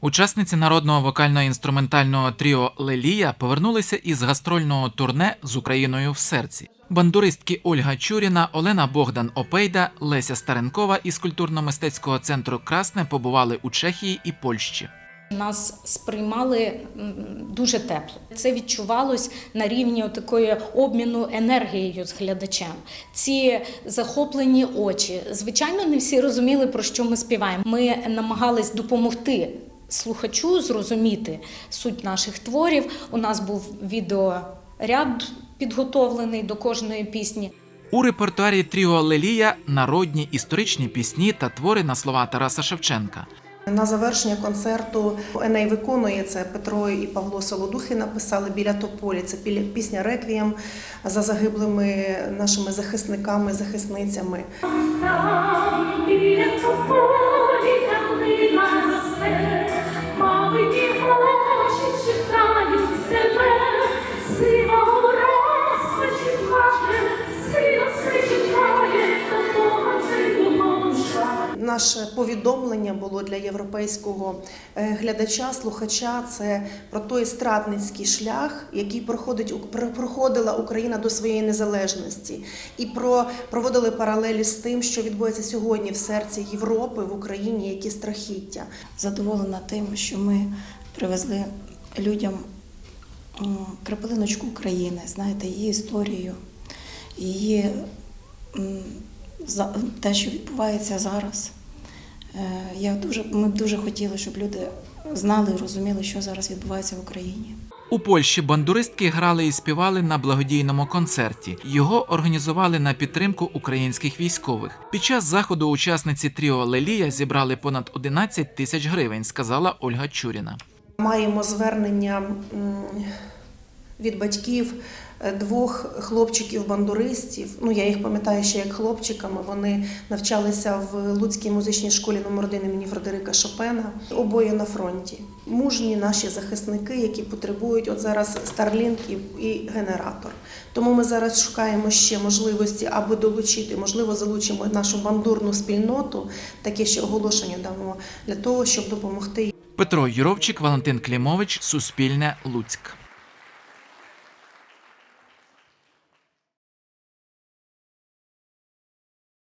Учасниці народного вокально-інструментального тріо Лелія повернулися із гастрольного турне з Україною в серці. Бандуристки Ольга Чуріна, Олена Богдан Опейда, Леся Старенкова із культурно-мистецького центру Красне побували у Чехії і Польщі. Нас сприймали дуже тепло. Це відчувалось на рівні такої обміну енергією з глядачем. Ці захоплені очі. Звичайно, не всі розуміли, про що ми співаємо. Ми намагались допомогти слухачу зрозуміти суть наших творів. У нас був відеоряд підготовлений до кожної пісні. У репертуарі тріо Лелія народні історичні пісні та твори на слова Тараса Шевченка. На завершення концерту Еней виконує це Петро і Павло Солодухи написали біля тополі. Це пісня Реквієм за загиблими нашими захисниками, захисницями. Біля тополі Наше повідомлення було для європейського е, глядача, слухача. Це про той стратницький шлях, який проходить проходила Україна до своєї незалежності, і про проводили паралелі з тим, що відбувається сьогодні в серці Європи в Україні, які страхіття. задоволена тим, що ми привезли людям м, України, знаєте, її історію, її те, що відбувається зараз. Е, Я дуже, ми б дуже хотіли, щоб люди знали і розуміли, що зараз відбувається в Україні. У Польщі бандуристки грали і співали на благодійному концерті. Його організували на підтримку українських військових. Під час заходу учасниці тріо Лелія зібрали понад 11 тисяч гривень, сказала Ольга Чуріна. Маємо звернення від батьків е, двох хлопчиків-бандуристів. Ну, я їх пам'ятаю ще як хлопчиками. Вони навчалися в Луцькій музичній школі номер 1 імені Фредерика Шопена. Обоє на фронті. Мужні наші захисники, які потребують от зараз і, і генератор. Тому ми зараз шукаємо ще можливості, аби долучити, можливо, залучимо нашу бандурну спільноту. Таке ще оголошення дамо для того, щоб допомогти Петро Юровчик, Валентин Клімович, Суспільне, Луцьк.